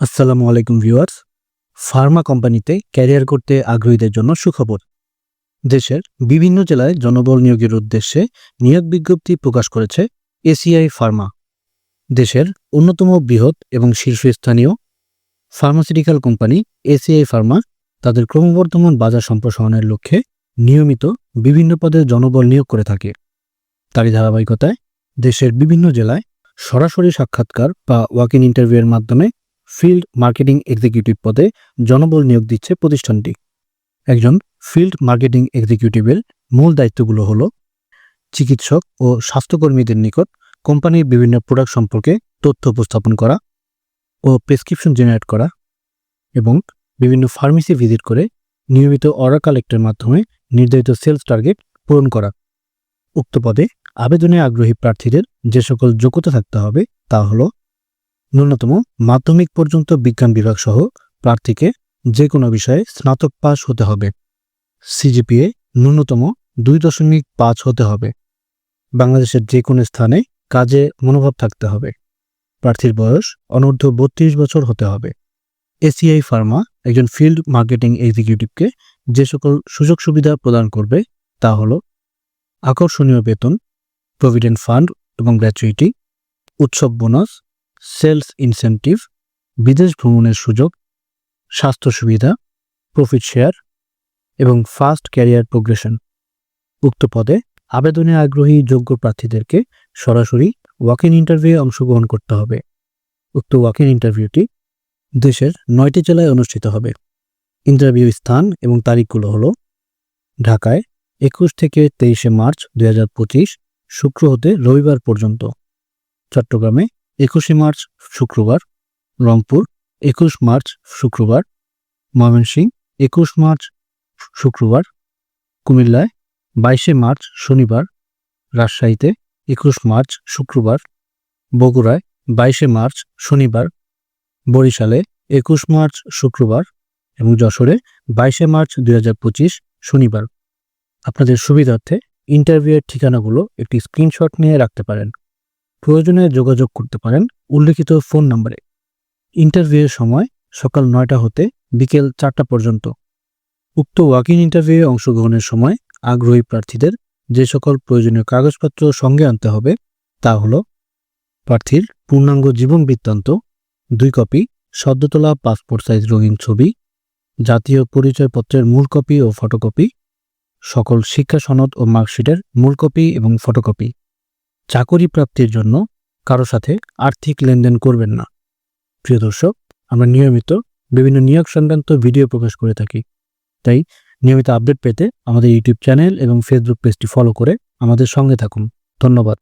আসসালামু আলাইকুম viewers. Pharma কোম্পানিতে ক্যারিয়ার করতে আগ্রহীদের জন্য সুখবর। দেশের বিভিন্ন জেলায় জনবল নিয়োগের উদ্দেশ্যে নিয়োগ বিজ্ঞপ্তি প্রকাশ করেছে এসিআই ফার্মা। দেশের অন্যতম বৃহৎ এবং শীর্ষস্থানীয় ফার্মাসিউটিক্যাল কোম্পানি এসিআই ফার্মা তাদের ক্রমবর্ধমান বাজার সম্প্রসারণের লক্ষ্যে নিয়মিত বিভিন্ন পদে জনবল নিয়োগ করে থাকে। তারই ধারাবাহিকতায় দেশের বিভিন্ন জেলায় সরাসরি সাক্ষাৎকার বা ওয়াক ইন ইন্টারভিউয়ের মাধ্যমে ফিল্ড মার্কেটিং এক্সিকিউটিভ পদে জনবল নিয়োগ দিচ্ছে প্রতিষ্ঠানটি। একজন ফিল্ড মার্কেটিং এক্সিকিউটিভের মূল দায়িত্বগুলো হলো চিকিৎসক ও স্বাস্থ্যকর্মীদের নিকট কোম্পানির বিভিন্ন প্রোডাক্ট সম্পর্কে তথ্য উপস্থাপন করা ও প্রেসক্রিপশন জেনারেট করা এবং বিভিন্ন ফার্মেসি ভিজিট করে নিয়মিত অর্ডার কালেক্টের মাধ্যমে নির্ধারিত সেলস টার্গেট পূরণ করা। উক্ত পদে আবেদনে আগ্রহী প্রার্থীদের যে সকল যোগ্যতা থাকতে হবে তা হলো ন্যূনতম মাধ্যমিক পর্যন্ত বিজ্ঞান বিভাগ সহ প্রার্থীকে যে কোনো বিষয়ে স্নাতক পাস হতে হবে। সিজিপিএ ন্যূনতম দুই দশমিক পাঁচ হতে হবে। বাংলাদেশের যে কোনো স্থানে কাজে মনোভাব থাকতে হবে। প্রার্থীর বয়স অনূর্ধ্ব বত্রিশ বছর হতে হবে। এসিআই ফার্মা একজন ফিল্ড মার্কেটিং এক্সিকিউটিভকে যে সকল সুযোগ সুবিধা প্রদান করবে তা হল আকর্ষণীয় বেতন, প্রভিডেন্ট ফান্ড এবং গ্র্যাচুইটি, উৎসব বোনাস সেলস ইনসেন্টিভ, বিদেশ ভ্রমণের সুযোগ, স্বাস্থ্য সুবিধা, প্রফিট শেয়ার এবং ফাস্ট ক্যারিয়ার প্রোগ্রেশন। উক্ত পদে আবেদনে আগ্রহী যোগ্য প্রার্থীদেরকে সরাসরি ওয়াক ইন ইন্টারভিউয়ে অংশগ্রহণ করতে হবে। উক্ত ওয়াক ইন ইন্টারভিউটি দেশের নয়টি জেলায় অনুষ্ঠিত হবে। ইন্টারভিউ স্থান এবং তারিখগুলো হলো ঢাকায় একুশ থেকে তেইশে মার্চ দু হাজার পঁচিশ, শুক্র হতে রবিবার পর্যন্ত। চট্টগ্রামে একুশে মার্চ শুক্রবার, রংপুর, একুশ মার্চ শুক্রবার ময়মনসিংহ একুশ মার্চ শুক্রবার, কুমিল্লায় বাইশে মার্চ শনিবার, রাজশাহীতে একুশ মার্চ শুক্রবার, বগুড়ায় বাইশে মার্চ শনিবার, বরিশালে একুশ মার্চ শুক্রবার এবং যশোরে বাইশে মার্চ দু হাজার পঁচিশ শনিবার। আপনাদের সুবিধার্থে ইন্টারভিউয়ের ঠিকানাগুলো একটি স্ক্রিনশট নিয়ে রাখতে পারেন। প্রয়োজনে যোগাযোগ করতে পারেন উল্লেখিত ফোন নম্বরে। ইন্টারভিউয়ের সময় সকাল নয়টা হতে বিকেল চারটা পর্যন্ত। উক্ত ওয়াকিং ইন্টারভিউয়ে অংশগ্রহণের সময় আগ্রহী প্রার্থীদের যে সকল প্রয়োজনীয় কাগজপত্র সঙ্গে আনতে হবে তা হল প্রার্থীর পূর্ণাঙ্গ জীবন বৃত্তান্ত, দুই কপি, সদ্যতলা পাসপোর্ট সাইজ রঙিন ছবি, জাতীয় পরিচয়পত্রের মূল কপি ও ফটোকপি, সকল শিক্ষা সনদ ও মার্কশিটের মূল কপি এবং ফটোকপি। চাকরি প্রাপ্তির জন্য কারও সাথে আর্থিক লেনদেন করবেন না। প্রিয় দর্শক, আমরা নিয়মিত বিভিন্ন নিয়োগ সংক্রান্ত ভিডিও প্রকাশ করে থাকি। তাই নিয়মিত আপডেট পেতে আমাদের ইউটিউব চ্যানেল এবং ফেসবুক পেজটি ফলো করে আমাদের সঙ্গে থাকুন। ধন্যবাদ।